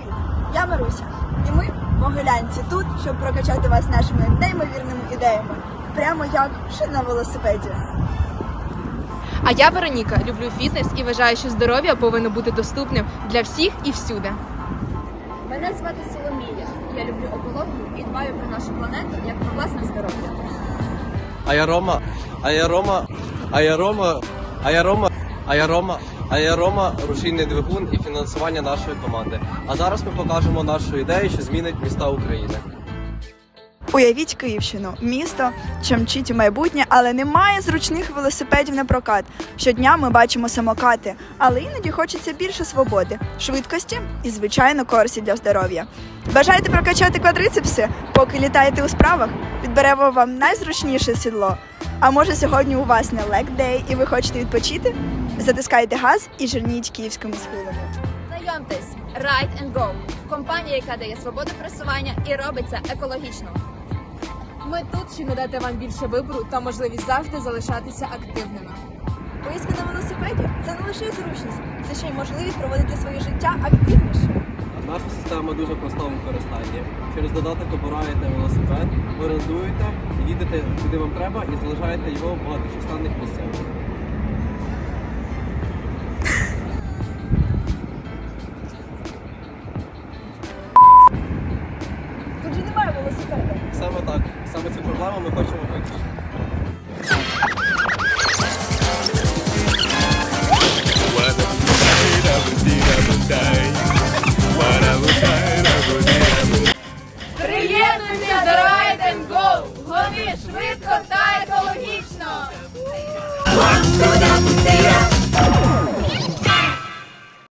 Привіт! Я Маруся. І ми, могилянці, тут, щоб прокачати вас нашими неймовірними ідеями. Прямо як шин на велосипеді. А я Вероніка, люблю фітнес і вважаю, що здоров'я повинно бути доступним для всіх і всюди. Мене звати Соломія. Я люблю екологію і дбаю про нашу планету як про власне здоров'я. А я Рома, а я Рома, а я Рома, а я Рома, а я Рома, а я Рома, рушійний двигун і фінансування нашої команди. А зараз ми покажемо нашу ідею, що змінить міста України. Уявіть Київщину, місто, що мчить у майбутнє, але немає зручних велосипедів на прокат. Щодня ми бачимо самокати, але іноді хочеться більше свободи, швидкості і, звичайно, користі для здоров'я. Бажаєте прокачати квадрицепси, поки літаєте у справах? Підберемо вам найзручніше сідло. А може сьогодні у вас не leg-day і ви хочете відпочити? Затискайте газ і жирніть київськими схилами. Знайомтесь, Ride and Go – компанія, яка дає свободу просування і робить це екологічно. Ми тут, щоб надати вам більше вибору та можливість завжди залишатися активними. Поїздка на велосипеді це не лише зручність, це ще й можливість проводити своє життя активніше. Наша система дуже проста в використанні. Через додаток обираєте велосипед, орендуєте, їдете куди вам треба і залишаєте його в багаточисленних місцях. Тут же немає велосипеда. Саме так, саме цю проблему ми хочемо вирішити. швидко та екологічно.